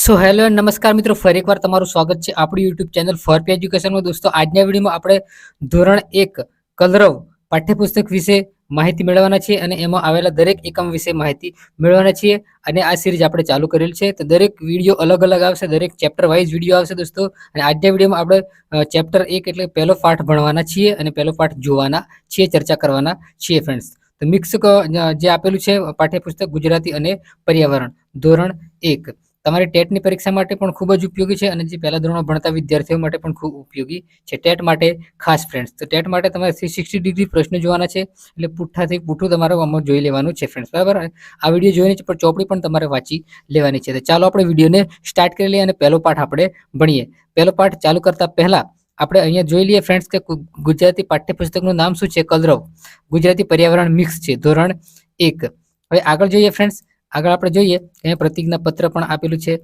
So hello નમસ્કાર મિત્રો. ફરી એકવાર તમારું સ્વાગત છે આપણી યુટ્યુબ ચેનલ ફોર પી એજ્યુકેશનમાં દોસ્તો, આજના વિડીયોમાં આપણે ધોરણ એક કલરવ પાઠ્યપુસ્તક વિશે માહિતી મેળવવાના છીએ અને એમાં આવેલા દરેક એકમ વિશે માહિતી મેળવવાના છીએ અને આ સિરીઝ આપણે ચાલુ કરેલ છે. તો દરેક વીડિયો અલગ અલગ આવશે, દરેક ચેપ્ટર વાઇઝ વીડિયો આવશે દોસ્તો. અને આજના વિડીયોમાં આપણે ચેપ્ટર એક એટલે પહેલો પાઠ ભણવાના છીએ અને પહેલો પાઠ જોવાના છીએ, ચર્ચા કરવાના છીએ ફ્રેન્ડ્સ તો મિક્સ જે આપેલું છે પાઠ્યપુસ્તક ગુજરાતી અને પર્યાવરણ. ધોરણ એક. તમારી ટેટની પરીક્ષા માટે પણ ખૂબ જ ઉપયોગી છે અને જે પહેલા ધોરણમાં ભણતા વિદ્યાર્થીઓ માટે પણ ખૂબ ઉપયોગી છે. ટેટ માટે ખાસ ફ્રેન્ડ્સ તો ટેટ માટે તમારે થ્રી સિક્સટી ડિગ્રી પ્રશ્ન જોવાના છે એટલે પુઠ્ઠાથી પુઠ્ઠું તમારે આમાં જોઈ લેવાનું છે ફ્રેન્ડ્સ બરાબર? આ વીડિયો જોઈને પણ ચોપડી પણ તમારે વાંચી લેવાની છે. તો ચાલો આપણે વિડીયોને સ્ટાર્ટ કરી લઈએ અને પહેલો પાઠ આપણે ભણીએ. પહેલો પાઠ ચાલુ કરતા પહેલાં આપણે અહીંયા જોઈ લઈએ ફ્રેન્ડ્સ કે ગુજરાતી પાઠ્યપુસ્તકનું નામ શું છે? કલરવ. ગુજરાતી પર્યાવરણ મિક્સ છે. ધોરણ એક. હવે આગળ જોઈએ ફ્રેન્ડ્સ આગળ આપણે જોઈએ અહીંયા પ્રતિજ્ઞા પત્ર પણ આપેલું છે.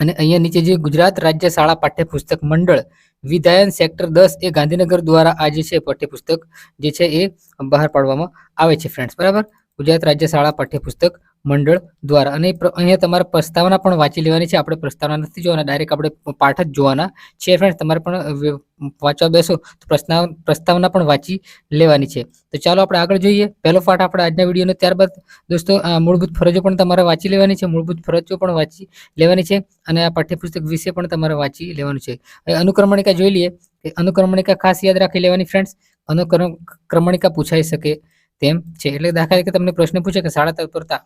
અને અહીંયા નીચે જે ગુજરાત રાજ્ય શાળા પાઠ્યપુસ્તક મંડળ વિધાયન સેક્ટર દસ એ ગાંધીનગર દ્વારા આ જે છે પાઠ્યપુસ્તક જે છે એ બહાર પાડવામાં આવે છે ફ્રેન્ડ્સ બરાબર? ગુજરાત રાજ્ય શાળા પાઠ્યપુસ્તક મંડળ દ્વારા. અને અહીંયા તમારે પ્રસ્તાવના પણ વાંચી લેવાની છે. આપણે પ્રસ્તાવના નથી જોવાના. ડાયરેક્ટ આપણે પાઠ જ જોવાના છે ફ્રેન્ડ તમારે પણ વાંચવા બેસો તો પ્રસ્તાવ, પ્રસ્તાવના પણ વાંચી લેવાની છે. તો ચાલો આપણે આગળ જોઈએ. પહેલો પાઠ આપણે આજના વિડીયોનો ત્યારબાદ. દોસ્તો મૂળભૂત ફરજો પણ તમારે વાંચી લેવાની છે. મૂળભૂત ફરજો પણ વાંચી લેવાની છે. અને આ પાઠ્યપુસ્તક વિશે પણ તમારે વાંચી લેવાનું છે. અનુક્રમણિકા જોઈ લઈએ. કે અનુક્રમણિકા ખાસ યાદ રાખી લેવાની ફ્રેન્ડ્સ અનુક્રમણિકા પૂછાઈ શકે તેમ છે. એટલે દાખલા તરીકે તમને પ્રશ્ન પૂછે કે શાળા તત્પરતા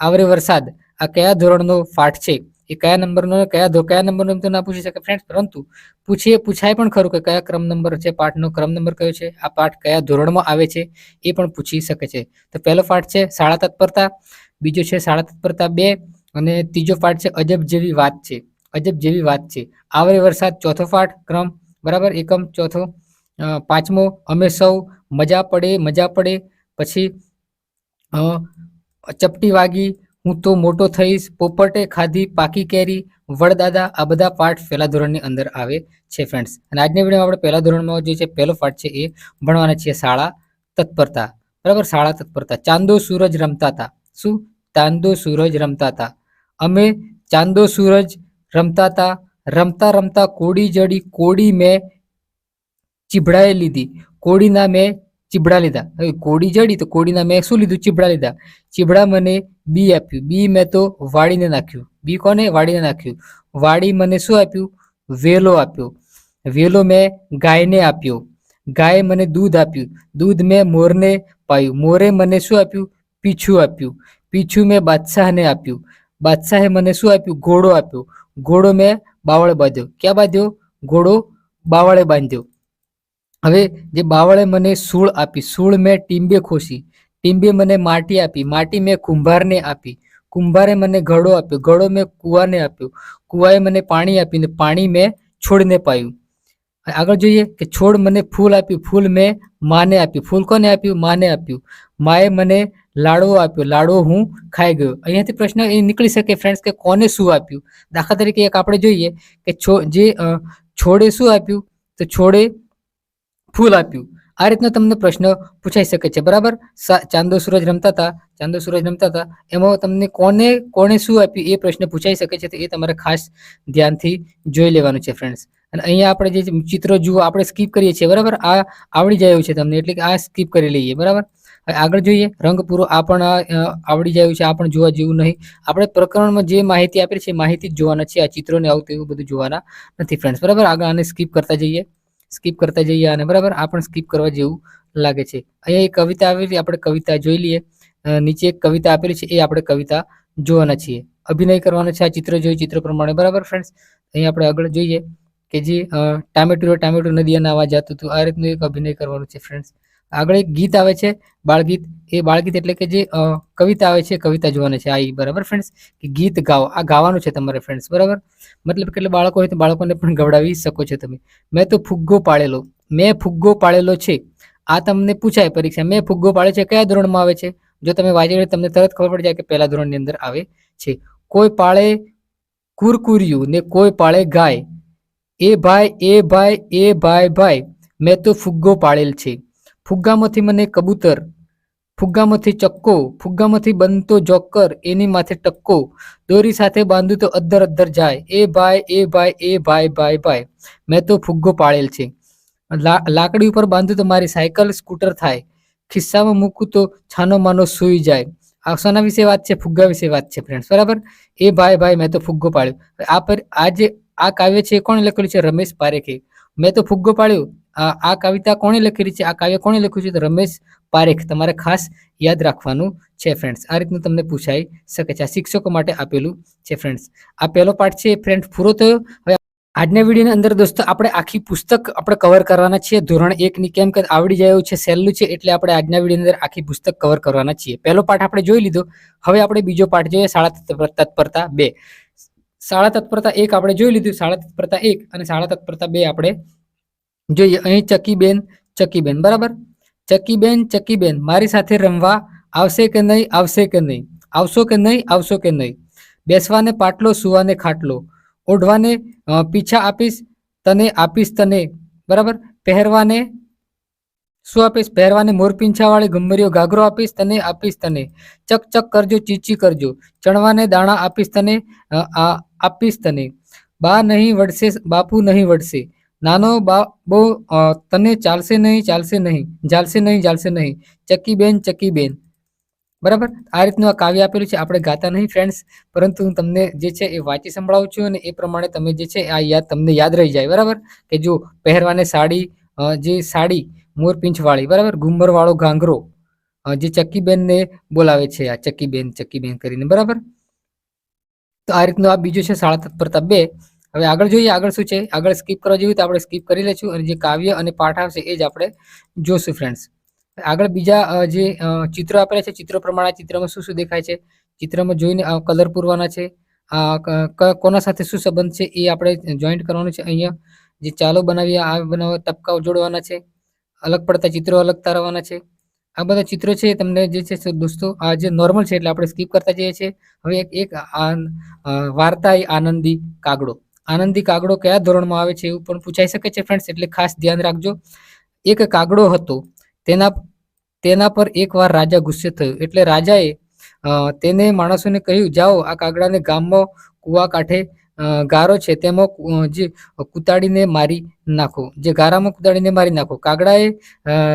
આવરે વરસાદ. આ કયા ધોરણનો પાઠ છે? એ કયા નંબરનો, કયા કયા નંબરનો તો ના પૂછી શકે ફ્રેન્ડ્સ પરંતુ પૂછીએ, પૂછાય પણ ખરું કે કયા ક્રમ નંબર છે, પાઠનો ક્રમ નંબર કયો છે, આ પાઠ કયા ધોરણમાં આવે છે, એ પણ પૂછી શકે છે. તો પહેલો પાઠ છે શાળા તત્પરતા, બીજો છે શાળા તત્પરતા બે, અને ત્રીજો પાઠ છે અજબ જેવી વાત છે. અજબ જેવી વાત છે. આવરે વરસાદ ચોથો પાઠ ક્રમ, બરાબર, એકમ, ચોથો પાંચમો, અમે સૌ, મજા પડે મજા પડે, પછી ચપટી વાગી, હું તો મોટો થઈશ, પોપટે ખાધી પાકી કેરી. વડદાદા, આ બધા પાઠ પહેલા ધોરણની અંદર આવે છે ફ્રેન્ડ્સ અને આજની વિડીયોમાં આપણે પહેલા ધોરણમાં જે છે, પહેલો પાઠ છે એ ભણવાના છીએ શાળા તત્પરતા. બરાબર? શાળા તત્પરતા. ચાંદો સૂરજ રમતા હતા શું? ચાંદો સૂરજ રમતા હતા અમે ચાંદો સૂરજ રમતા હતા રમતા રમતા કોડી જડી, કોડી મેં ચીભડાએ લીધી. કોડીના મેં ચીબડા લીધા હવે કોડી જડી તો કોડીના મેં શું લીધું ચીબડા લીધા ચીબડા મને બી આપ્યું બી મેં તો વાળીને નાખ્યું બી કોને વાળીને નાખ્યું વાળી મને શું આપ્યું વેલો આપ્યો વેલો મેં ગાયને આપ્યો ગાય મને દૂધ આપ્યું દૂધ મેં મોરને પાયું મોરે મને શું આપ્યું પીછું આપ્યું પીછું મેં બાદશાહને આપ્યું બાદશાહે મને શું આપ્યું ઘોડો આપ્યો ઘોડો મેં બાવળે બાંધ્યો ક્યાં બાંધ્યો ઘોડો બાવળે બાંધ્યો હવે જે બાવળે મને સૂળ આપી, સૂળ મેં ટીંબે ખોસી ટીંબે મને માટી આપી, માટી મેં કુંભારને આપી. કુંભારે મને ઘડો આપ્યો, ઘડો મેં કુવાને આપ્યો. કુવાએ મને પાણી આપ્યું ને પાણી મેં છોડને પાયું. આગળ જોઈએ કે છોડ મને ફૂલ આપ્યું, ફૂલ મેં માને આપ્યું. ફૂલ કોને આપ્યું? માને આપ્યું. માએ મને લાડવો આપ્યો, લાડવો હું ખાઈ ગયો. અહીંયાથી પ્રશ્ન એ નીકળી શકે ફ્રેન્ડ્સ કે કોને શું આપ્યું? દાખલા તરીકે એક આપણે જોઈએ કે છો, જે છોડે શું આપ્યું? તો છોડે ફૂલ આપ્યું. આ રીતનો તમને પ્રશ્ન પૂછાઈ શકે છે. બરાબર? ચાંદો સૂરજ રમતા હતા ચાંદો સૂરજ રમતા હતા એમાં તમને કોને કોને શું આપ્યું એ પ્રશ્ન પૂછાઈ શકે છે તો એ તમારે ખાસ ધ્યાનથી જોઈ લેવાનું છે ફ્રેન્ડ્સ અને અહીંયા આપણે જે ચિત્રો જુઓ, આપણે સ્કીપ કરીએ છીએ. બરાબર? આ આવડી જાય છે તમને, એટલે કે આ સ્કીપ કરી લઈએ. બરાબર? આગળ જોઈએ, રંગ પૂરો આ પણ આવડી જાય છે, આ પણ જોવા જેવું નહીં. આપણે પ્રકરણમાં જે માહિતી આપેલી છે માહિતી જ જોવાના છે. આ ચિત્રોને આવતું એવું બધું જોવાના નથી ફ્રેન્ડ્સ બરાબર? આગળ આને સ્કીપ કરતા જઈએ. સ્કીપ કરતા જઈએ અને બરાબર? આ પણ સ્કીપ કરવા જેવું લાગે છે. અહીંયા એક કવિતા આવેલી, આપણે કવિતા જોઈ લઈએ. નીચે એક કવિતા આપેલી છે, એ આપણે કવિતા જોવાના છીએ. અભિનય કરવાનો છે આ ચિત્ર જોઈ ચિત્ર પ્રમાણે, બરાબર ફ્રેન્ડ્સ અહીંયા આપણે આગળ જોઈએ કે જે ટામેટું ટામેટું નદી અને આવા જતું હતું, આ રીતનું એક અભિનય કરવાનું છે ફ્રેન્ડ્સ આગળ એક ગીત આવે છે, બાળગીત. એ બાળગીત એટલે કે જે કવિતા આવે છે, કવિતા જોવાની છે. આ બરાબર ફ્રેન્ડ્સ કે ગીત ગાઓ. આ ગાવાનું છે તમારે ફ્રેન્ડ્સ બરાબર? મતલબ કે બાળકો હોય તો બાળકોને પણ ગવડાવી શકો છો તમે. મેં તો ફુગ્ગો પાડેલો મેં ફુગ્ગો પાડેલો છે. આ તમને પૂછાય પરીક્ષા. મેં ફુગ્ગો પાડે છે, કયા ધોરણમાં આવે છે? જો તમે વાંચી તમને તરત ખબર પડી જાય કે પહેલા ધોરણની અંદર આવે છે. કોઈ પાળે કુરકુરિયું ને કોઈ પાળે ગાય. એ ભાઈ એ ભાઈ એ ભાઈ ભાઈ. મેં તો ફુગ્ગો પાળેલ છે. ફુગ્ગામાંથી મને કબૂતર, ફુગ્ગામાંથી ચક્કો, ફુગ્ગામાંથી બનતો જોકર, એની માથે ટક્કો, દોરી સાથે બાંધું તો અદ્દર અદ્દર જાય. એ ભાઈ એ ભાઈ એ ભાઈ ભાઈ ભાઈ. મેં તો ફુગ્ગો પાળેલ છે. લાકડી ઉપર બાંધું તો મારી સાયકલ, સ્કૂટર થાય. ખિસ્સામાં મૂકું તો છાનો માનો સૂઈ જાય. આ સોના વિશે વાત છે? ફુગ્ગા વિશે વાત છે ફ્રેન્ડ્સ બરાબર? એ ભાઈ ભાઈ, મેં તો ફુગ્ગો પાડ્યો આ પર આ જે આ કાવ્ય છે એ કોણ લખેલું છે? રમેશ પારેખે. મેં તો ફુગ્ગો પાડ્યો આ કવિતા કોણે લખેલી છે? આ કાવ્ય કોણે લખ્યું છે? તો રમેશ પારેખ, તમારે ખાસ યાદ રાખવાનું છે ફ્રેન્ડ્સ આ રીતનું તમને પૂછાઈ શકે છે. આ શિક્ષકો માટે આપેલું છે ફ્રેન્ડ્સ આ પહેલો પાઠ છે ફ્રેન્ડ પૂરો થયો. હવે આજના વિડીયોની અંદર દોસ્તો, આપણે આખી પુસ્તક આપણે કવર કરવાના છીએ. ધોરણ એકની કેમ કે આવડી જાય છે, સહેલું છે, એટલે આપણે આજના વિડીયોની અંદર આખી પુસ્તક કવર કરવાના છીએ. પહેલો પાઠ આપણે જોઈ લીધો. હવે આપણે બીજો પાઠ જોઈએ, શાળા તત્પરતા બે. શાળા તત્પરતા એક આપણે જોઈ લીધું, શાળા તત્પરતા એક અને શાળા તત્પરતા બે આપણે જોઈએ, અહીં ચકીબેન ચકીબેન, બરાબર? ચકીબેન ચકીબેન, મારી સાથે રમવા આવશે કે નહીં, આવશે કે નહીં? આવશો કે નહીં, આવશો કે નહીં? બેસવાને પાટલો, સુવાને ખાટલો. ઓઢવાને પીછા આપીશ, તને આપીશ તને, બરાબર? પહેરવાને, શું આપીશ? પહેરવાને મોરપીંછાવાળી ગમરીઓ ઘાઘરો આપીશ તને આપીશ તને. ચક ચક કરજો, ચીચી કરજો. ચણવાને દાણા આપીશ તને આપીશ તને. બા નહીં વળશે, બાપુ નહીં વળશે. નાનો બા, બહુ તને ચાલશે નહીં ચાલશે નહીં ચાલશે નહીં ચાલશે નહીં. ચક્કીબેન ચક્કીબેન. બરાબર? આ રીતનું આ કાવ્ય આપેલું છે. આપણે ગાતા નહીં ફ્રેન્ડ્સ પરંતુ હું તમને જે છે એ વાંચી સંભળાવું છું અને એ પ્રમાણે તમે જે છે આ યાદ તમને યાદ રહી જાય. બરાબર? કે જો પહેરવાને સાડી જે સાડી, મોરપીંછવાળી, બરાબર? ઘુંમરવાળો ઘાંઘરો જે ચકીબેનને બોલાવે છે આ ચક્કીબેન ચકીબેન કરીને. બરાબર? તો આ રીતનું આ બીજું છે શાળા તત્પરતા બે. હવે આગળ જોઈએ, આગળ શું છે? આગળ સ્કીપ કરવા જેવું તો આપણે સ્કીપ કરી લઈશું અને જે કાવ્ય અને પાઠ આવશે એ જ આપણે જોશું ફ્રેન્ડ્સ આગળ બીજા જે ચિત્રો આપેલા છે, ચિત્રો પ્રમાણે આ ચિત્રમાં શું શું દેખાય છે? ચિત્રમાં જોઈને કલર પૂરવાના છે. કોના સાથે શું સંબંધ છે એ આપણે જોઈન્ટ કરવાનું છે અહીંયા. જે ચાલો બનાવીએ, આ બનાવવા ટપકાઓ જોડવાના છે. અલગ પડતા ચિત્રો અલગ તારવાના છે. આ બધા ચિત્રો છે તમને જે છે દોસ્તો, આ જે નોર્મલ છે એટલે આપણે સ્કીપ કરતા જઈએ છીએ. હવે એક એક વાર્તા આનંદી કાગડો. આનંદી કાગડો કયા ધોરણમાં આવે છે એવું પણ પૂછાઈ શકે છે ફ્રેન્ડ્સ એટલે ખાસ ધ્યાન રાખજો. એક કાગડો હતો, તેના તેના પર એકવાર રાજા ગુસ્સે થયો, એટલે રાજાએ તેને માણસોને કહ્યું, જાઓ, આ કાગડાને ગામમાં કૂવા કાંઠે ગારો છે, તેમાં જે, કૂતાડીને મારી નાખો, જે ગારામાં કૂતાડીને મારી નાખો. કાગડાએ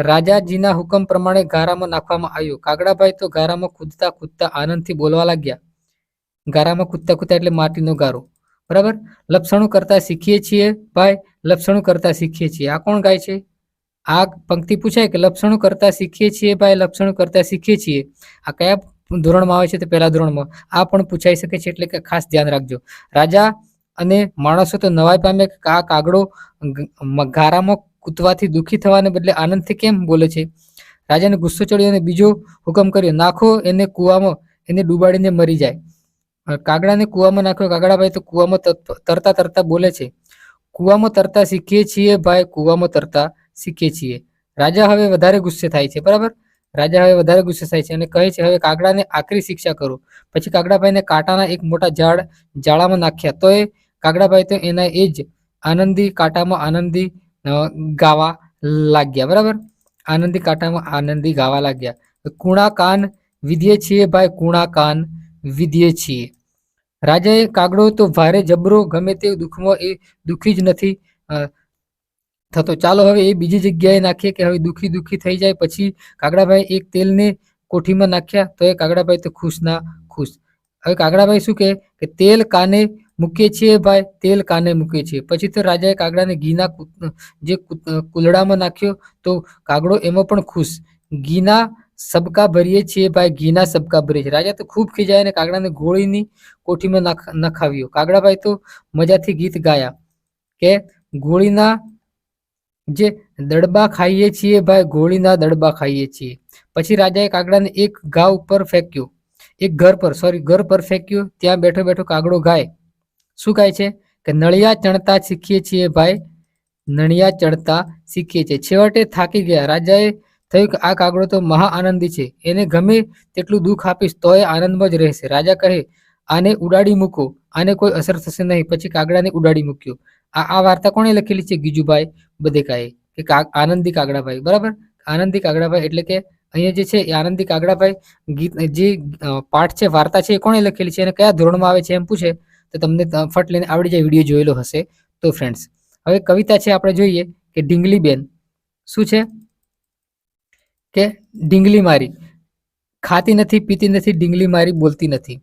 રાજાજીના હુકમ પ્રમાણે ગારામાં નાખવામાં આવ્યો. કાગડાભાઈ તો ગારામાં કૂદતા કૂદતા આનંદથી બોલવા લાગ્યા. ગારામાં કૂદતા કૂદતા એટલે માટીનો ગારો. બરાબર? લપસણું કરતા શીખીએ છીએ ભાઈ, લપસણું કરતા શીખીએ છીએ. આ કોણ ગાય છે? આ પંક્તિ પૂછાય કે લપસણું કરતા શીખીએ છીએ ભાઈ, લપસણું કરતા શીખીએ છીએ. આ કયા ધોરણમાં આવે છે? તો પહેલા ધોરણમાં. આ પણ પૂછાઈ શકે છે, એટલે કે ખાસ ધ્યાન રાખજો. રાજા અને માણસો તો નવાઈ પામે કે કાગડો ગારામાં કૂદવાથી દુઃખી થવાને બદલે આનંદથી કેમ બોલે છે? રાજાને ગુસ્સો ચડ્યો અને બીજો હુકમ કર્યો, નાખો એને કૂવામાં, એને ડૂબાડીને મરી જાય. કાગડાને કૂવામાં નાખ્યો કાગડાભાઈ તો કૂવામાં તરતા તરતા બોલે છે. કૂવામાં તરતા શીખીએ છીએ ભાઈ, કૂવામાં તરતા શીખીએ છીએ. રાજા હવે વધારે ગુસ્સે થાય છે, બરાબર? રાજા હવે વધારે ગુસ્સે થાય છે અને કહે છે, હવે કાગડાને આકરી શિક્ષા કરો. પછી કાગડાભાઈને કાંટાના એક મોટા ઝાડ જાળામાં નાખ્યા. તો એ કાગડાભાઈ તો એના એ જ આનંદી કાંટામાં આનંદી ગાવા લાગ્યા, બરાબર? આનંદી કાંટામાં આનંદી ગાવા લાગ્યા. કુણા કાન વિધીએ છીએ ભાઈ કુણા કાન વિધીએ છીએ. રાજાએ કાગડો તો ભારે જબરો, ગમે તે દુઃખમાં એ દુઃખી જ નથી. થતો ચાલો હવે એ બીજી જગ્યાએ નાખીએ કે હવે દુઃખી દુઃખી થઈ જાય પછી કાગડાભાઈ એક તેલને કોઠીમાં નાખ્યા તો એ કાગડાભાઈ તો ખુશ ના ખુશ. હવે કાગડાભાઈ શું કહે? કે તેલ કાને મૂકીએ છીએ ભાઈ? તેલ કાને મૂકીએ છીએ? પછી તો રાજાએ કાગડાને ઘીના જે કુલડામાં નાખ્યો તો કાગડો એમાં પણ ખુશ. ઘીના સબકા ભરીએ છીએ ભાઈ ઘીના સબકા ભરીએ છીએ રાજા તો ખૂબ ખીજાય અને કાગડાને ગોળીની કોઠીમાં નખાવ્યો કાગડાભાઈ તો મજાથી ગીત ગાયા કે ગોળીના જે દડબા ખાઈએ છીએ ભાઈ ગોળીના દડબા ખાઈએ છીએ પછી રાજાએ કાગડાને એક ઘા ઉપર ફેંક્યો એક ઘર પર સોરી ઘર પર ફેંક્યો ત્યાં બેઠો બેઠો કાગડો ગાય શું ગાય છે? કે નળિયા ચણતા શીખીએ છીએ, ભાઈ. નળિયા ચડતા શીખીએ છીએ. છેવટે થાકી ગયા. રાજાએ થયું કે આ કાગડો તો મહા આનંદી છે. એને ગમે તેટલું દુઃખ આપીશ તો એ આનંદમાં જ રહેશે. રાજા કહે, આને ઉડાડી મૂકો. આને કોઈ અસર થશે નહીં. પછી કાગડાને ઉડાડી મૂક્યો. આ આ વાર્તા કોણે લખેલી છે? ગીજુભાઈ બધેકાએ. કે આનંદી કાગડાભાઈ. બરાબર? આનંદી કાગડાભાઈ એટલે કે અહીંયા જે છે એ આનંદી કાગડાભાઈ ગીત, જે પાઠ છે, વાર્તા છે એ કોણે લખેલી છે? અને કયા ધોરણમાં આવે છે એમ પૂછે તો તમને ફટ લઈને આવડી જાય વીડિયો જોયેલો હશે. તો ફ્રેન્ડ્સ હવે કવિતા છે આપણે જોઈએ કે ઢીંગલી બેન શું છે? કે ઢીંગલી મારી. ખાતી નથી, પીતી નથી, ઢીંગલી મારી, બોલતી નથી.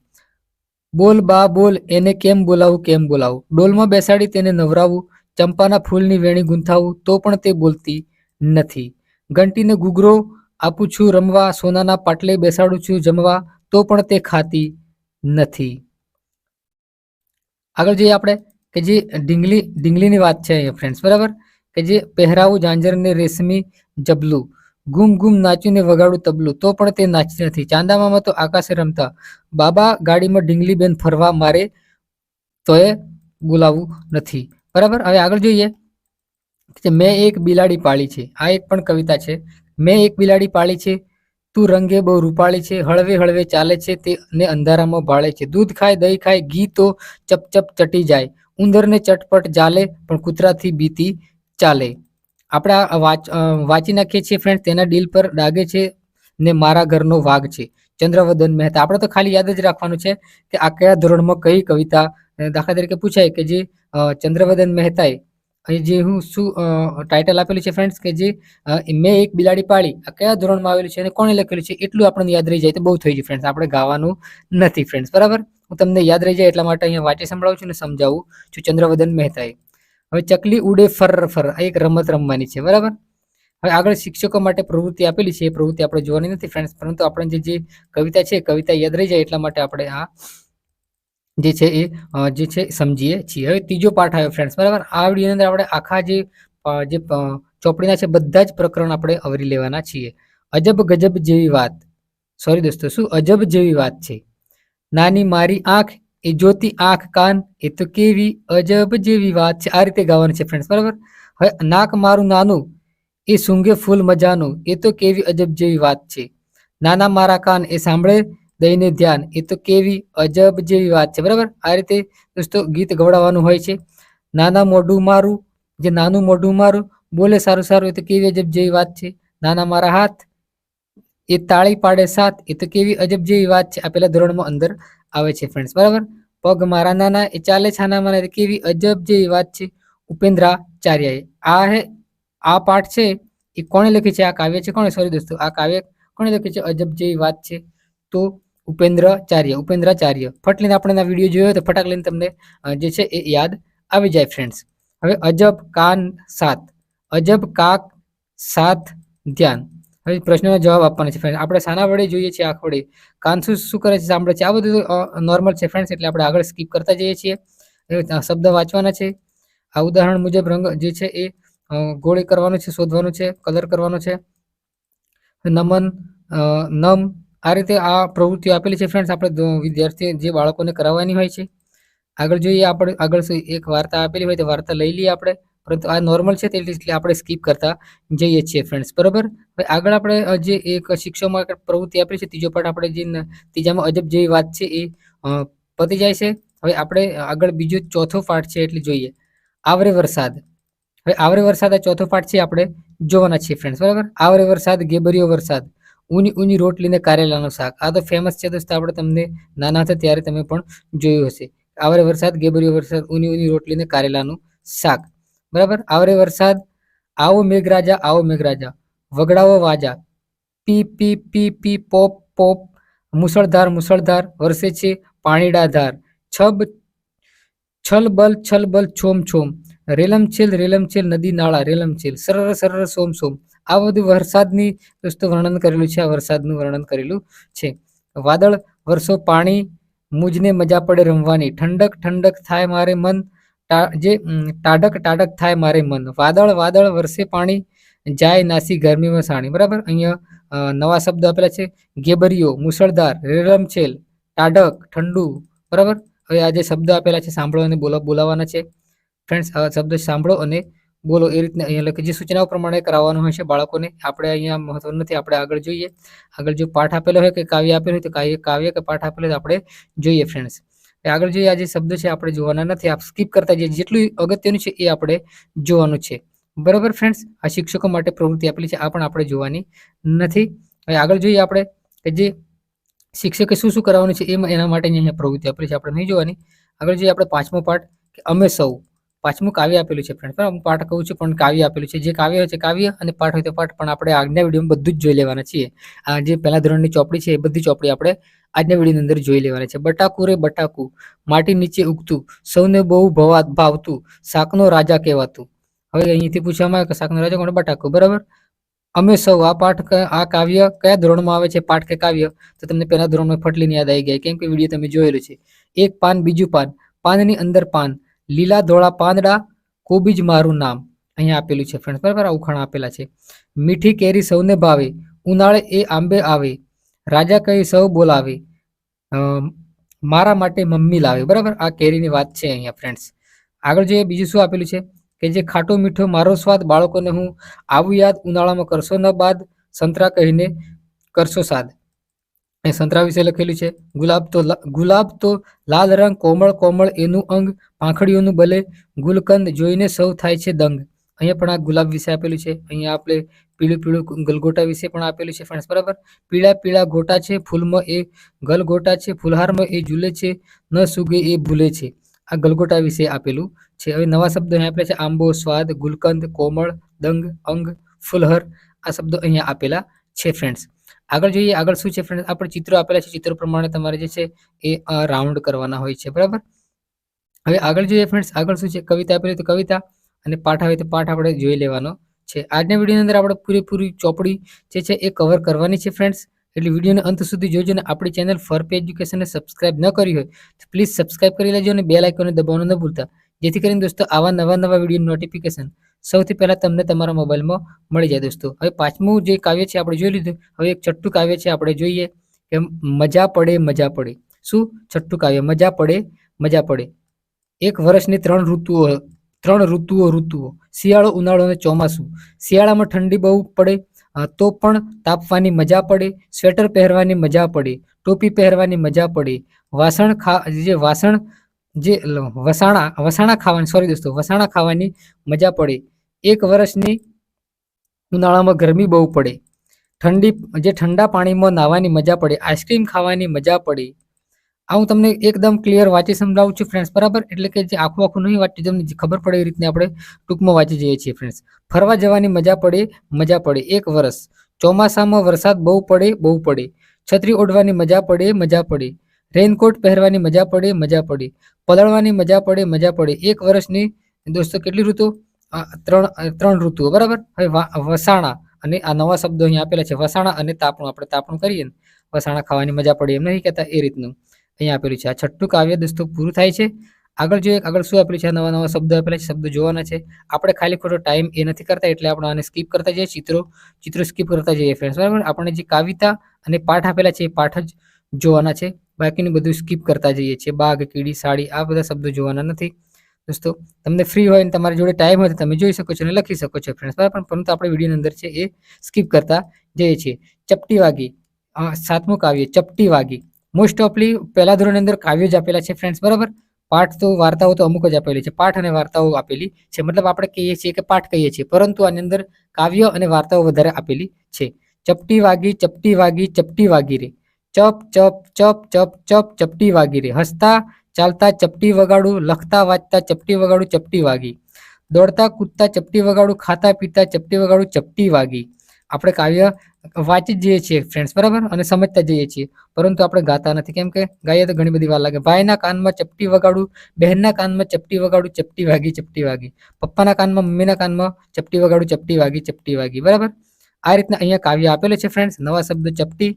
બોલ બા, બોલ, એને કેમ બોલાવું કેમ બોલાવું? ડોલમાં બેસાડી તેને નવરાવું, ચંપાના ફૂલની વેણી ગૂંથાવું, તો પણ તે બોલતી નથી. ઘંટીને ગુગરો આપું છું, રમવા, સોનાના પાટલે બેસાડું છું, જમવા, તો પણ તે ખાતી નથી. આગળ જોઈએ આપણે, કે જે ઢીંગલી, ઢીંગલીની વાત છે અહીંયા ફ્રેન્ડ્સ બરાબર? કે જે પહેરાવું, ઝાંઝરને, રેશમી, જબલું. ગુમ ગુમ નાચીને વગાડું તબલું. તો પણ તે નાચતી નથી. ચાંદામામાં તો આકાશે રમતા. બાબા ગાડીમાં ઢીંગલીબેન ફરવા મારે તોય બોલાવવું નથી. બરાબર? હવે આગળ જોઈએ કે મેં એક બિલાડી પાળી છે. આ એક પણ કવિતા છે. મેં એક બિલાડી પાળી છે. તું રંગે બહુ રૂપાળી છે. હળવે હળવે ચાલે છે તે ને અંધારામાં ભાળે છે. દૂધ ખાય, દહીં ખાય, ઘી તો ચપ ચપ ચટી જાય. ઉંદરને ચટપટ જાલે પણ કૂતરાથી બીતી ચાલે. આપણે વાંચ નાખીએ છીએ ફ્રેન્ડ તેના ડીલ પર ડાગે છે ને મારા ઘરનો વાઘ છે. ચંદ્રવદન મહેતા, આપણે તો ખાલી યાદ જ રાખવાનું છે કે આ કયા ધોરણમાં કઈ કવિતા દાખલા તરીકે પૂછાય કે જે ચંદ્રવદન મહેતાએ, અહીં જે હું શું ટાઇટલ આપેલું છે ફ્રેન્ડ્સ કે જે મેં એક બિલાડી પાળી, આ કયા ધોરણમાં આવેલું છે અને કોણે લખેલું છે, એટલું આપણને યાદ રહી જાય તો બહુ થઈ ગયું ફ્રેન્ડ્સ આપણે ગાવાનું નથી ફ્રેન્ડ્સ બરાબર? હું તમને યાદ રહી જાય એટલા માટે અહીંયા વાંચી સંભળાવું છું અને સમજાવું છું ચંદ્રવદન મહેતાએ. હવે ચકલી ઉડે ફર ફર, આ એક રમત રમવાની છે, બરાબર? હવે આગળ શિક્ષકો માટે પ્રવૃત્તિ આપેલી છે, એ પ્રવૃત્તિ આપણે જોવાની નથી ફ્રેન્ડ્સ પરંતુ આપણે જે જે કવિતા છે કવિતા યાદ રહી જાય એટલા માટે આપણે આ જે છે એ જે છે સમજીએ છીએ. હવે ત્રીજો પાઠ આવ્યો ફ્રેન્ડ્સ બરાબર? આ વિડીયોની અંદર આપણે આખા જે જે ચોપડીના છે, બધા જ પ્રકરણ આપણે આવરી લેવાના છીએ. અજબ ગજબ જેવી વાત. સોરી દોસ્તો, શું? અજબ જેવી વાત છે. નાની મારી આંખ એ જોતી આંખ કાન, એ તો કેવી અજબ જેવી વાત છે. આ રીતે ગાવાની છે ફ્રેન્ડ્સ બરાબર? હવે નાક મારું નાનું, એ સૂંઘે ફૂલ મજાનું, એ તો કેવી અજબ જેવી વાત છે. નાના મારા કાન એ સાંભળે, દઈને ધ્યાન, એ તો કેવી અજબ જેવી વાત છે, બરાબર? આ રીતે દોસ્તો ગીત ગવડાવવાનું હોય છે. નાના મોઢું મારું, જે નાનું મોઢું મારું, બોલે સારું સારું, એ તો કેવી અજબ જેવી વાત છે. નાના મારા હાથ એ તાળી પાડે સાત એ તો કેવી અજબ જેવી વાત છે. આ પેલા ધોરણમાં અંદર આવે છે ફ્રેન્ડ્સ બરાબર? પગ મારા નાના, એ ચાલે છાના મારા કેવી અજબ જેવી વાત છે. ઉપેન્દ્રાચાર્યએ. આ હે, આ પાઠ છે, એ કોણે લખી છે? આ કાવ્ય છે કોણે? સોરી દોસ્તો, આ કાવ્ય કોણે લખી છે? અજબ જેવી વાત છે. તો ઉપેન્દ્રાચાર્ય ઉપેન્દ્રાચાર્ય. ફટ લઈને આપણે આ વીડિયો જોયો તો ફટાક લઈને તમને જે છે એ યાદ આવી જાય ફ્રેન્ડ્સ હવે અજબ કાન સાત અજબ કાક સાત ધ્યાન. હવે પ્રશ્નોના જવાબ આપવાના છે ફ્રેન્ડ આપણે સાના વડે જોઈએ છીએ આંખ વડે. કાન શું શું કરે છે સાંભળે છે? આ બધું નોર્મલ છે ફ્રેન્ડ્સ એટલે આપણે આગળ સ્કીપ કરતા જઈએ છીએ. શબ્દ વાંચવાના છે. આ ઉદાહરણ મુજબ રંગ જે છે એ ગોળે કરવાનો છે, શોધવાનું છે કલર કરવાનો છે. નમન નમ, આ રીતે આ પ્રવૃત્તિઓ આપેલી છે ફ્રેન્ડ્સ આપણે વિદ્યાર્થી, જે બાળકોને કરાવવાની હોય છે. આગળ જોઈએ આપણે, આગળ એક વાર્તા આપેલી હોય તો વાર્તા લઈ લઈએ આપણે. પરંતુ આ નોર્મલ છે એટલે આપણે સ્કીપ કરતા જઈએ છીએ ફ્રેન્ડ્સ બરોબર? હવે આગળ આપણે જે એક શિક્ષણમાં પ્રવૃત્તિ આપી છે, ત્રીજો પાઠ આપણે જે ત્રીજામાં અજબ જેવી વાત છે એ પતી જાય છે. હવે આપણે આગળ બીજો ચોથો પાઠ છે એટલે જોઈએ. આવરે વરસાદ. હવે આવરે વરસાદ આ ચોથો પાઠ છે આપણે જોવાના છીએ ફ્રેન્ડ્સ બરાબર? આવરે વરસાદ, ગેબરિયો વરસાદ. ઊની ઊની રોટલીને કારેલાનું શાક. આ તો ફેમસ છે દોસ્તો, આપણે તમને નાના હતા ત્યારે તમે પણ જોયું હશે. આવરે વરસાદ, ગેબરિયો વરસાદ, ઊની ઊની રોટલીને કારેલાનું શાક. બરાબર? આવરે વરસાદ, આવો મેઘરાજા આવો મેઘરાજા. વગડાવો વાજા. પી પી પી પી, પોપ પોપ. મુસળધાર મુસળધાર. વરસે છે પાણીડા ધાર છબ, છલબલ છલબલ, છોમ છોમ. રેલમછેલ રેલમછેલ નદી નાળા રેલમછેલ સરર સરર, સોમ સોમ. આ બધું વરસાદની દોસ્તો વર્ણન કરેલું છે, આ વરસાદનું વર્ણન કરેલું છે. વાદળ વરસો પાણી, મુજને મજા પડે રમવાની. ઠંડક ઠંડક થાય મારે મન. જે ટાઢક ટાઢક થાય મારે મન. વાદળ વાદળ વરસે પાણી, જાય નાસી ગરમીમાં સાણી. બરાબર? અહીંયા નવા શબ્દો આપેલા છે. ગેબરીઓ મુસળધાર રેરમછેલ ટાઢક, ઠંડુ. બરાબર? હવે આ જે શબ્દ આપેલા છે, સાંભળો અને બોલા બોલાવવાના છે. ફ્રેન્ડ્સ શબ્દ સાંભળો અને બોલો. એ રીતના અહીંયા લખે જે સૂચનાઓ પ્રમાણે કરાવવાનું હોય છે બાળકોને, આપણે અહીંયા મહત્વ નથી. આપણે આગળ જોઈએ. આગળ જો પાઠ આપેલો હોય કે કાવ્ય આપેલું હોય તો કાવ્ય કાવ્ય કે પાઠ આપેલો આપણે જોઈએ, ફ્રેન્ડ્સ. આગળ જોઈએ આ જે શબ્દ છે આપણે જોવાના નથી, આપ સ્કીપ કરતા જઈએ. જેટલું અગત્યનું છે એ આપણે જોવાનું છે. બરાબર ફ્રેન્ડ્સ આ શિક્ષકો માટે પ્રવૃત્તિ આપેલી છે, આ પણ આપણે જોવાની નથી. હવે આગળ જોઈએ આપણે કે જે શિક્ષકે શું શું કરવાનું છે, એમાં એના માટેની અહીંયા પ્રવૃત્તિ આપેલી છે, આપણે નહીં જોવાની. આગળ જોઈએ આપણે પાંચમો પાઠ કે અમે સૌ પાંચમું કાવ્ય આપેલું છે ફ્રેન્ડ હું પાઠ કહું છું, પણ કાવ્ય આપેલું છે. જે કાવ્ય હોય છે કાવ્ય અને પાઠ હોય તો પાઠ, પણ આપણે આજના વિડીયોમાં બધું જ જોઈ લેવાના છીએ. આ જે પહેલા ધોરણની ચોપડી છે એ બધી ચોપડી આપણે આજના વિડીયોની અંદર જોઈ લેવાના છે. બટાકુ રે બટાકુ, માટી નીચે ઉગતું, સૌને બહુ ભવા ભાવતું, શાકનો રાજા કહેવાતું. હવે અહીંથી પૂછવામાં આવે કે શાકનો રાજા કોણ? બટાકુ. બરાબર? અમે સૌ આ પાઠ આ કાવ્ય કયા ધોરણમાં આવે છે? પાઠ કે કાવ્ય? તો તમને પહેલા ધોરણમાં ફટલીને યાદ આવી ગયા. કેમ કે વીડિયો તમે જોયેલો છે. એક પાન, બીજું પાન. પાનની અંદર પાન. લીલા ધોળા પાંદડા, કોબીજ મારું નામ. અહીંયા આપેલું છે ફ્રેન્ડ બરાબર? ઉખાણા આપેલા છે. મીઠી કેરી સૌને ભાવે, ઉનાળે એ આંબે આવે. રાજા કહી સૌ બોલાવે. મારા માટે મમ્મી લાવે. બરાબર? આ કેરીની વાત છે અહીંયા ફ્રેન્ડ્સ આગળ જોઈએ બીજું શું આપેલું છે કે જે ખાટો મીઠો મારો સ્વાદ બાળકોને હું આવું યાદ ઉનાળામાં કરશો ન બાદ, સંતરા કહીને કરશો સાદ. એ સંતરા વિશે લખેલું છે, ગુલાબ તો ગુલાબ તો લાલ રંગ, કોમળ કોમળ એનું અંગ, પાંખડીઓનું ભલે ગુલકંદ જોઈને સૌ થાય છે દંગ. અહીંયા પણ આ ગુલાબ વિશે આપેલું છે, અહીંયા આપણે પીળું પીળું ગલગોટા વિશે પણ આપેલું છે ફ્રેન્ડ્સ બરાબર? પીળા પીળા ગોટા છે, ફૂલમાં એ ગલગોટા છે, ફુલહારમાં એ ઝૂલે છે, ન સુગે એ ભૂલે છે. આ ગલગોટા વિશે આપેલું છે. હવે નવા શબ્દો અહીંયા આપેલા છે, આંબો, સ્વાદ, ગુલકંદ, કોમળ, દંગ, અંગ, ફુલહર, આ શબ્દો અહીંયા આપેલા છે ફ્રેન્ડ્સ આગળ જોઈએ, આગળ શું છે ફ્રેન્ડ આપણે ચિત્રો આપેલા છે, ચિત્રો પ્રમાણે તમારે જે છે એ રાઉન્ડ કરવાના હોય છે, બરાબર? હવે આગળ જોઈએ ફ્રેન્ડ્સ આગળ શું છે? કવિતા આપેલી તો કવિતા અને પાઠ આવે તો પાઠ આપણે જોઈ લેવાનો છે. આજના વિડીયોની અંદર આપણે પૂરેપૂરી ચોપડી જે છે એ કવર કરવાની છે ફ્રેન્ડ્સ એટલે વિડીયોને અંત સુધી જોજો અને આપણી ચેનલ ફરપે એજ્યુકેશનને સબસ્ક્રાઇબ ન કરી હોય તો પ્લીઝ સબસ્ક્રાઇબ કરી લેજો અને બે લાઇકોને દબાવવાનું ન ભૂલતા. જેથી કરીને દોસ્તો, આવા નવા નવા વીડિયો નોટિફિકેશન સૌથી પહેલાં તમને તમારા મોબાઈલમાં મળી જાય દોસ્તો. હવે પાંચમું જે કાવ્ય છે આપણે જોઈ લીધું. હવે એક છઠ્ઠું કાવ્ય છે આપણે જોઈએ કે મજા પડે મજા પડે. શું? છઠ્ઠું કાવ્ય, મજા પડે મજા પડે. એક વર્ષની ત્રણ ઋતુઓ ત્રણ ઋતુઓ ઋતુઓ. શિયાળો ઉનાળો અને ચોમાસું. શિયાળામાં ઠંડી બહુ પડે તો પણ તાપવાની મજા પડે, સ્વેટર પહેરવાની મજા પડે, ટોપી પહેરવાની મજા પડે. વાસણ ખા, જે વાસણ, જે વસાણા વસાણા ખાવાની સોરી દોસ્તો, વસાણા ખાવાની મજા પડે. એક વર્ષની ઉનાળામાં ગરમી બહુ પડે. ઠંડી, જે ઠંડા પાણીમાં નાહવાની મજા પડે, આઈસ્ક્રીમ ખાવાની મજા પડે. આ હું તમને એકદમ ક્લિયર વાંચી સમજાવું છું ફ્રેન્ડ્સ બરાબર? એટલે કે જે આખું આખું નહીં વાંચી તમને ખબર પડે એ રીતને આપણે ટૂંકમાં વાંચી જઈએ છીએ ફ્રેન્ડ્સ ફરવા જવાની મજા પડે મજા પડે. એક વર્ષ. ચોમાસામાં વરસાદ બહુ પડે બહુ પડે. છત્રી ઓઢવાની મજા પડે મજા પડે. રેનકોટ પહેરવાની મજા પડે મજા પડે. પલળવાની મજા પડે મજા પડે. એક વર્ષની, દોસ્તો કેટલી ઋતુ? ત્રણ ત્રણ ઋતુઓ, બરાબર? હવે વસાણા અને આ નવા શબ્દો અહીંયા આપેલા છે. વસાણા અને તાપણું, આપણે તાપણું કરીએ ને, વસાણા ખાવાની મજા પડે એમ નહીં કહેતા, એ રીતનું અહીંયા આપેલું છે. આ છઠ્ઠું કાવ્ય દોસ્તો પૂરું થાય છે. આગળ જોઈએ, આગળ શું આપેલું છે? નવા નવા શબ્દો આપેલા છે, શબ્દો જોવાના છે. આપણે ખાલી ખોટો ટાઈમ એ નથી કરતા, એટલે આપણે આને સ્કીપ કરતા જઈએ, ચિત્રો ચિત્રો સ્કીપ કરતા જઈએ ફ્રેન્ડ્સ બરાબર? આપણે જે કાવિતા અને પાઠ આપેલા છે, એ પાઠ જ જોવાના છે. બાકીનું બધું સ્કીપ કરતા જઈએ છીએ. બાગ, કીડી, સાડી, આ બધા શબ્દો જોવાના નથી. દોસ્તો, તમને ફ્રી હોય ને તમારી જોડે ટાઈમ હોય તો તમે જોઈ શકો છો અને લખી શકો છો ફ્રેન્ડ્સ બરાબર? પણ પરંતુ આપણે વિડીયોની અંદર છે એ સ્કીપ કરતા જઈએ છીએ. ચપટી વાગી. સાતમું કાવ્ય, ચપટી વાગી. મોસ્ટ ઓફલી પહેલા ધોરણની અંદર કાવ્યો જ આપેલા છે ફ્રેન્ડ્સ બરાબર? પાઠ તો, વાર્તાઓ તો અમુક જ આપેલી છે. પાઠ અને વાર્તાઓ આપેલી છે. મતલબ આપણે કહીએ છીએ કે પાઠ કહીએ છીએ. પરંતુ આની અંદર કાવ્ય અને વાર્તાઓ વધારે આપેલી છે. ચપટી વાગી ચપટી વાગી ચપટી વાગી રે. ચપ ચપ ચપ ચપ ચપ, ચપટી વાગી રે. હસતા ચાલતા ચપટી વગાડું, લખતા વાંચતા ચપટી વગાડું, ચપટી વાગી. દોડતા કૂદતા ચપટી વગાડું, ખાતા પીતા ચપટી વગાડું, ચપટી વાગી. આપણે કાવ્ય વાંચી જઈએ છીએ ફ્રેન્ડ્સ બરાબર? અને સમજતા જઈએ છીએ. પરંતુ આપણે ગાતા નથી. કેમ કે ગાઈએ તો ઘણી બધી વાર લાગે, ભાઈના કાનમાં ચપટી વગાડું, બહેનના કાનમાં ચપટી વગાડું, ચપટી વાગી ચપટી વાગી. પપ્પાના કાનમાં, મમ્મીના કાનમાં ચપટી વગાડું, ચપટી વાગી ચપટી વાગી. બરાબર? આ રીતના અહીંયા કાવ્ય આપેલું છે ફ્રેન્ડ્સ નવા શબ્દ ચપટી.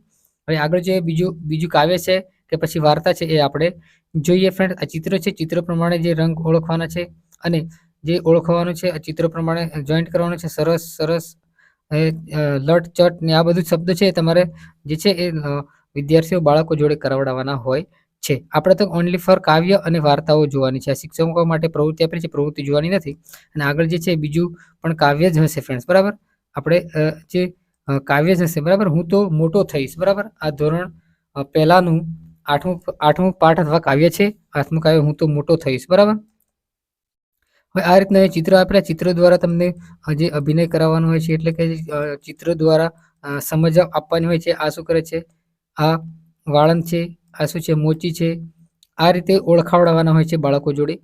હવે આગળ જે બીજું બીજું કાવ્ય છે. કે પછી વાર્તા છે એ આપણે જોઈએ ફ્રેન્ડ આ ચિત્ર છે, ચિત્ર પ્રમાણે જે રંગ ઓળખવાના છે અને જે ઓળખવાનું છે, આ ચિત્ર પ્રમાણે જોઈન્ટ કરવાનું છે. સરસ સરસ લટ, ચટ ને આ બધું શબ્દ છે તમારે જે છે એ વિદ્યાર્થીઓ બાળકો જોડે કરાવડાવવાના હોય છે. આપણે તો ઓનલી ફોર કાવ્ય અને વાર્તાઓ જોવાની છે. આ શિક્ષકો માટે પ્રવૃત્તિ આપેલી છે, પ્રવૃત્તિ જોવાની નથી. અને આગળ જે છે બીજું પણ કાવ્ય જ હશે ફ્રેન્ડ્સ બરાબર? આપણે જે કાવ્ય જ હશે, બરાબર? હું તો મોટો થઈશ, બરાબર? આ ધોરણ પહેલાનું આઠમું આઠમું પાઠ અથવા કાવ્ય છે. આઠમું કાવ્ય હું તો મોટો થઈશ, બરાબર? હવે આ રીતના ચિત્ર આપેલા ચિત્ર દ્વારા તમને જે અભિનય કરાવવાનો હોય છે, એટલે કે ચિત્ર દ્વારા સમજ આપવાની હોય છે, આ શું કરે છે? આ વાળંદ છે, આ શું છે? મોચી છે. આ રીતે ઓળખાવડાવવાના હોય છે બાળકો જોડે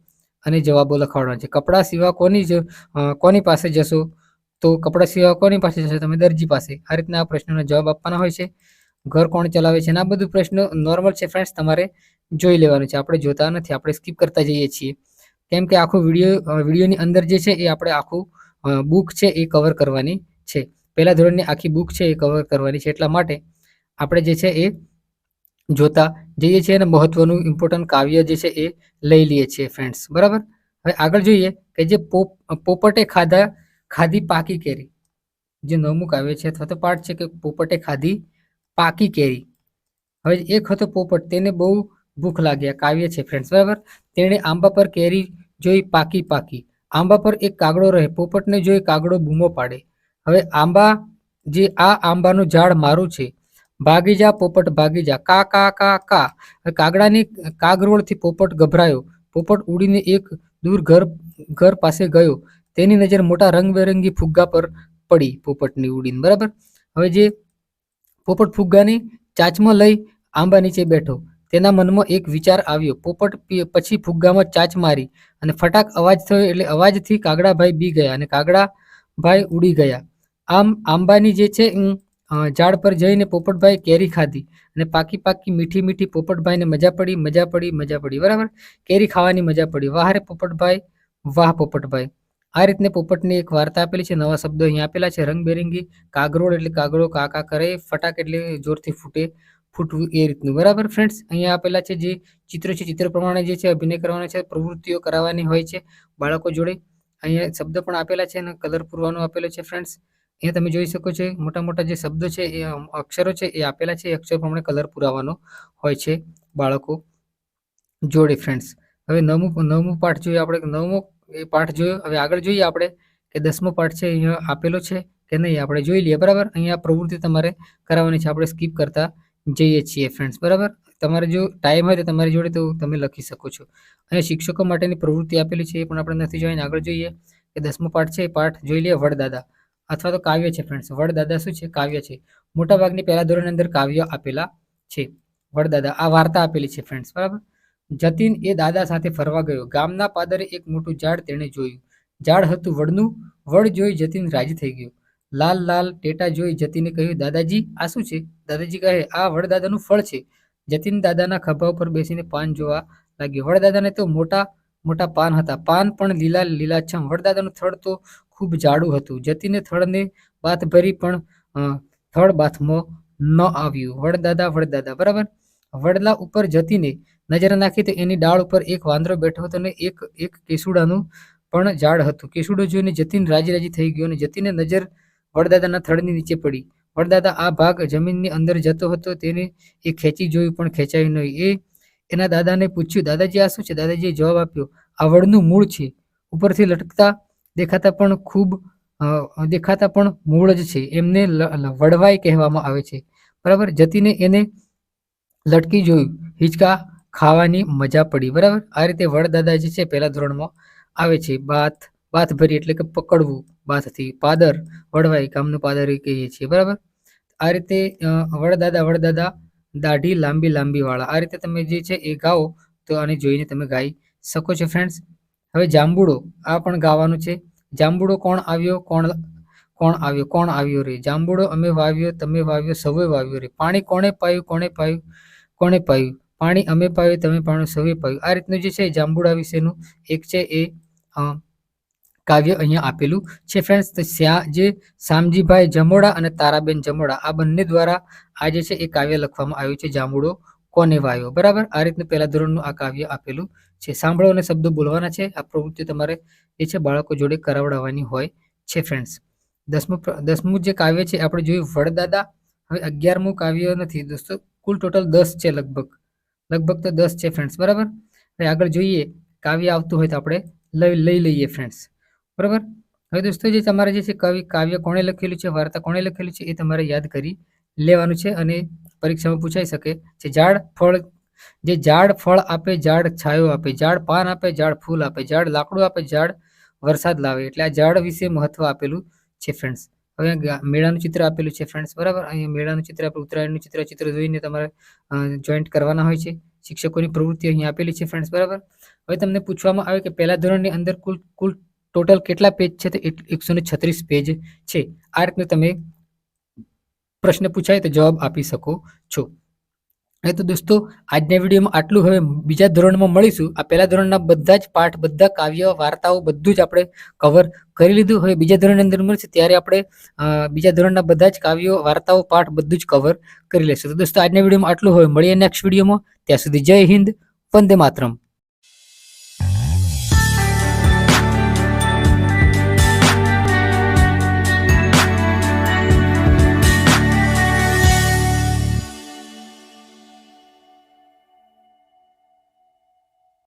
અને જવાબો લખાવવાના છે. કપડાં સીવા કોની જ કોની પાસે જશો? તો કપડાં સિવાય કોની પાસે જશો? તમે દરજી પાસે. આ રીતના આ પ્રશ્નનો જવાબ આપવાના હોય છે. ઘર કોણ ચલાવે છે? આ બધું પ્રશ્ન નોર્મલ છે ફ્રેન્ડ્સ તમારે જોઈ લેવાનું છે. આપણે જોતા નથી, આપણે સ્કીપ કરતા જઈએ છીએ. કેમ કે આખું વીડિયો વિડીયોની અંદર જે છે એ આપણે આખું બુક છે એ કવર કરવાની છે. પહેલા ધોરણની આખી બુક છે એ કવર કરવાની છે. એટલા માટે આપણે જે છે એ જોતા જઈએ છીએ અને મહત્વનું ઇમ્પોર્ટન્ટ કાવ્ય જે છે એ લઈ લઈએ છીએ ફ્રેન્ડ્સ બરાબર? હવે આગળ જોઈએ કે જે પોપ, પોપટે ખાધા, ખાધી પાકી કેરી. જે નવમું કાવ્ય છે અથવા તો પાઠ છે કે પોપટે ખાધી પાકી કેરી. હવે એક હતો પોપટ, તેને બહુ ભૂખ લાગ્યા કાવ્ય છે ફ્રેન્ડ્સ બરાબર? તેણે આંબા પર કેરી જોઈ પાકી પાકી. આંબા પર એક કાગડો રહે, પોપટને જોઈ કાગડો બૂમો પાડે. હવે આંબા, જે આ આંબાનું ઝાડ મારું છે, ભાગી જા પોપટ, ભાગી જા. કા કા કા કા. કાગડાની કાગરોળથી પોપટ ગભરાયો. પોપટ ઉડીને એક દૂર ઘર ઘર પાસે ગયો. તેની નજર મોટા રંગબેરંગી ફુગ્ગા પર પડી પોપટની ઉડીને, બરાબર? હવે જે પોપટ ફુગ્ગાની ચાંચમાં લઈ આંબા નીચે બેઠો. તેના મનમાં એક વિચાર આવ્યો. પોપટ પછી ફુગ્ગામાં ચાંચ મારી અને ફટાક અવાજ થયો એટલે અવાજથી કાગડાભાઈ બી ગયા અને કાગડાભાઈ ઉડી ગયા. આમ આંબાની જે છે ઝાડ પર જઈને પોપટભાઈ કેરી ખાધી અને પાકી પાકી મીઠી મીઠી પોપટભાઈને મજા પડી મજા પડી મજા પડી. બરાબર? કેરી ખાવાની મજા પડી. વાહ રે પોપટભાઈ, વાહ પોપટભાઈ. આ રીતને પોપટની એક વાર્તા આપેલી છે, નવા શબ્દો અહીંયા આપેલા છે રંગબેરંગી કાગરોળ એટલે કાગડો કાકા કરે, ફટાક એટલે જોરથી ફૂટે, ફૂટવું એ રીતનું. બરાબર ફ્રેન્ડ્સ અહીંયા આપેલા છે જે ચિત્રો છે, ચિત્ર પ્રમાણે જે છે, અભિનય કરવાના છે, પ્રવૃત્તિઓ કરાવવાની હોય છે, બાળકો જોડે. અહીંયા શબ્દ પણ આપેલા છે અને કલર પૂરવાનો આપેલો છે ફ્રેન્ડ્સ અહીંયા તમે જોઈ શકો છો, મોટા મોટા જે શબ્દો છે, એ અક્ષરો છે, એ આપેલા છે, એ અક્ષર પ્રમાણે કલર પુરાવાનો હોય છે બાળકો જોડે ફ્રેન્ડ્સ હવે નવમું નવમું પાઠ જોઈએ આપણે, નવમો એ પાઠ જોયો. હવે આગળ જોઈએ આપણે કે દસમો પાઠ છે અહીંયા આપેલો છે કે નહીં? આપણે જોઈ લઈએ. બરાબર? અહીંયા પ્રવૃત્તિ તમારે કરાવવાની છે. આપણે સ્કીપ કરતા જઈએ છીએ ફ્રેન્ડ્સ બરાબર? તમારે જો ટાઈમ હોય તો તમારી જોડે તો તમે લખી શકો છો. અહીંયા શિક્ષકો માટેની પ્રવૃત્તિ આપેલી છે એ પણ આપણે નથી જોઈને આગળ જોઈએ કે દસમો પાઠ છે એ પાઠ જોઈ લઈએ વડદાદા. અથવા તો કાવ્ય છે ફ્રેન્ડ્સ વડદાદા શું છે? કાવ્ય છે. મોટાભાગની પહેલા ધોરણની અંદર કાવ્ય આપેલા છે. વડદાદા. આ વાર્તા આપેલી છે ફ્રેન્ડ્સ બરાબર? જતીન એ દાદા સાથે ફરવા ગયો. ગામના પાદરે એક મોટું ઝાડ તેણે જોયું. ઝાડ હતું વડનું. વડ જોઈ જતીન રાજી થઈ ગયો. લાલ લાલ ટેટા જોઈ જતીને કહ્યું, દાદાજી, આ શું છે? દાદાજી કહે, આ વડદાદાનું ફળ છે. જતીન દાદાના ખભા ઉપર બેસીને પાન જોવા લાગ્યો. વડદાદાને તો મોટા મોટા પાન હતા. પાન પણ લીલા, લીલાછમ. વડદાદાનું થડ તો ખૂબ જાડું હતું. જતીને થડને બાથ ભરી પણ થડ બાથમાં ન આવ્યું. વડદાદા વડદાદા. બરાબર? વડલા ઉપર જતીને નજર નાખી તો એની ડાળ ઉપર એક વાંદરો બેઠો હતો અને એક એક કેસુડાનું પણ ઝાડ હતું. કેસુડો જોઈને જતીન રાજી રાજી થઈ ગયો અને જતીને નજર વડદાદાના થડની નીચે પડી. વડદાદા આ ભાગ જમીનની અંદર જતો હતો, તેને એ ખેંચી જોયું પણ ખેંચાયું નહીં. એ એના દાદાને પૂછ્યું, દાદાજી, આ શું છે? દાદાજીએ જવાબ આપ્યો આ વડનું મૂળ છે. ઉપરથી લટકતા દેખાતા પણ ખૂબ દેખાતા પણ મૂળ જ છે. એમને વડવાઈ કહેવામાં આવે છે. બરાબર? જતીને એને લટકી જોયું. હિંચકા ખાવાની મજા પડી, બરાબર? આ રીતે વડદાદા જે છે પહેલા ધોરણમાં આવે છે, બાથ બાથ ભરી એટલે કે પકડવું, બાથથી પાદર વડવાઈ ગામનું પાદર કહીએ છીએ, બરાબર? આ રીતે વડદાદા વડદાદા દાઢી લાંબી લાંબી વાળા. આ રીતે તમે જે છે એ ગાઓ તો આને જોઈને તમે ગાઈ શકો છો ફ્રેન્ડ્સ હવે જાંબુડો, આ પણ ગાવાનું છે. જાંબુડો કોણ આવ્યો, કોણ કોણ આવ્યો કોણ આવ્યો રે? જાંબુડો અમે વાવ્યો, તમે વાવ્યો, સૌએ વાવ્યો રે. પાણી કોણે પાયું કોણે પાયું કોણે પાયું? પાણી અમે પાયું, તમે પાણી સૌએ પાયું. આ રીતનું જે છે એ જાંબુડા વિશેનું એક છે એ કાવ્ય અહીંયા આપેલું છે ફ્રેન્ડ્સ તો શ્યા, જે શામજીભાઈ જમોડા અને તારાબેન જમોડા, આ બંને દ્વારા આ જે છે એ કાવ્ય લખવામાં આવ્યું છે, જાંબુડો કોને વાયો? બરાબર? આ રીતનું પહેલા ધોરણનું આ કાવ્ય આપેલું છે. સાંભળો અને શબ્દો બોલવાના છે. આ પ્રવૃત્તિ તમારે જે છે બાળકો જોડે કરાવડાવવાની હોય છે ફ્રેન્ડ્સ દસમું દસમું જે કાવ્ય છે આપણે જોયું, વડદાદા. હવે અગિયારમું કાવ્ય નથી, દોસ્તો. કુલ ટોટલ દસ છે લગભગ. લગભગ તો દસ છે ફ્રેન્ડ્સ બરાબર? હવે આગળ જોઈએ, કાવ્ય આવતું હોય તો આપણે લઈ લઈ લઈએ ફ્રેન્ડ્સ બરાબર? હવે દોસ્તો જે તમારે જે છે કવિ, કાવ્ય કોણે લખેલું છે, વાર્તા કોણે લખેલું છે એ તમારે યાદ કરી લેવાનું છે અને પરીક્ષામાં પૂછાઈ શકે છે ઝાડ ફળ, જે ઝાડ ફળ આપે ઝાડ છાયો આપે ઝાડ પાન આપે ઝાડ ફૂલ આપે ઝાડ લાકડું આપે ઝાડ વરસાદ લાવે, એટલે આ ઝાડ વિશે મહત્વ આપેલું છે ફ્રેન્ડ્સ હવે મેળાનું ચિત્ર આપેલું છે ફ્રેન્ડ્સ બરાબર? અહીંયા મેળાનું ચિત્ર આપણે ઉત્તરાયણનું ચિત્ર ચિત્ર જોઈને તમારે જોઈન્ટ કરવાના હોય છે. શિક્ષકોની પ્રવૃત્તિ અહીં આપેલી છે ફ્રેન્ડ્સ બરાબર? હવે તમને પૂછવામાં આવે કે પહેલા ધોરણની અંદર કુલ કુલ ટોટલ કેટલા પેજ છે? તો એકસો છત્રીસ પેજ છે. આ રીતનું તમે પ્રશ્ન પૂછાય તો જવાબ આપી શકો છો. હવે તો દોસ્તો, આજના વિડીયોમાં આટલું. હવે બીજા ધોરણમાં મળીશું. આ પહેલા ધોરણના બધા જ પાઠ, બધા કાવ્ય, વાર્તાઓ બધું જ આપણે કવર કરી લીધું. હવે બીજા ધોરણની અંદર મળશે. ત્યારે આપણે બીજા ધોરણના બધા જ કાવ્યો, વાર્તાઓ, પાઠ બધું જ કવર કરી લેશું તો દોસ્તો, આજના વિડીયોમાં આટલું. હોય મળીએ નેક્સ્ટ વિડીયોમાં. ત્યાં સુધી જય હિન્દ, વંદે માતરમ.